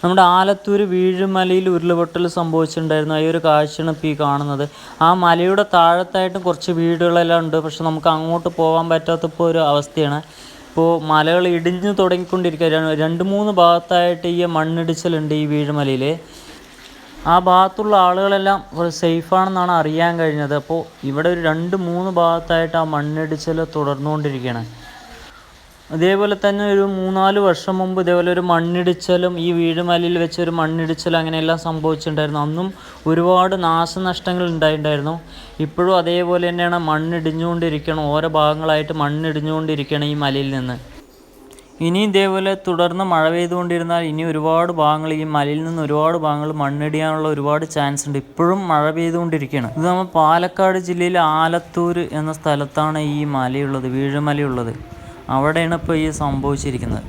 നമ്മുടെ ആലത്തൂർ വീഴുമലയിൽ ഉരുൾപൊട്ടൽ സംഭവിച്ചിട്ടുണ്ടായിരുന്നു. ആ ഒരു കാഴ്ചയാണ് ഇപ്പോൾ ഈ കാണുന്നത്. ആ മലയുടെ താഴത്തായിട്ടും കുറച്ച് വീടുകളെല്ലാം ഉണ്ട്. പക്ഷെ നമുക്ക് അങ്ങോട്ട് പോകാൻ പറ്റാത്തപ്പോൾ ഒരു അവസ്ഥയാണ്. ഇപ്പോൾ മലകൾ ഇടിഞ്ഞു തുടങ്ങിക്കൊണ്ടിരിക്കുക രണ്ട് മൂന്ന് ഭാഗത്തായിട്ട് ഈ മണ്ണിടിച്ചിലുണ്ട് ഈ വീഴുമലയിൽ ആ ഭാഗത്തുള്ള ആളുകളെല്ലാം സേഫാണെന്നാണ് അറിയാൻ കഴിഞ്ഞത്. അപ്പോൾ ഇവിടെ ഒരു രണ്ട് മൂന്ന് ഭാഗത്തായിട്ട് ആ മണ്ണിടിച്ചിൽ തുടർന്നുകൊണ്ടിരിക്കുകയാണ്. അതേപോലെ തന്നെ ഒരു മൂന്നാൽ വർഷം മുമ്പ് ഇതേപോലെ ഒരു മണ്ണിടിച്ചലും ഈ വീഴുമലയിൽ വെച്ച് ഒരു മണ്ണിടിച്ചലും അങ്ങനെയെല്ലാം സംഭവിച്ചിട്ടുണ്ടായിരുന്നു. അന്നും ഒരുപാട് നാശനഷ്ടങ്ങൾ ഉണ്ടായിട്ടുണ്ടായിരുന്നു. ഇപ്പോഴും അതേപോലെ തന്നെയാണ് മണ്ണിടിഞ്ഞുകൊണ്ടിരിക്കണം. ഓരോ ഭാഗങ്ങളായിട്ട് മണ്ണിടിഞ്ഞുകൊണ്ടിരിക്കണം ഈ മലയിൽ നിന്ന്. ഇനി ഇതേപോലെ തുടർന്ന് മഴ പെയ്തുകൊണ്ടിരുന്നാൽ ഇനി ഒരുപാട് ഭാഗങ്ങൾ ഈ മലയിൽ നിന്ന് ഒരുപാട് ഭാഗങ്ങൾ മണ്ണിടിയാനുള്ള ഒരുപാട് ചാൻസ് ഉണ്ട്. ഇപ്പോഴും മഴ പെയ്തുകൊണ്ടിരിക്കുകയാണ്. ഇത് നമ്മൾ പാലക്കാട് ജില്ലയിലെ ആലത്തൂർ എന്ന സ്ഥലത്താണ് ഈ മലയുള്ളത് വീഴുമലയുള്ളത് അവിടെയാണ് ഇപ്പോൾ ഈ സംഭവിച്ചിരിക്കുന്നത്.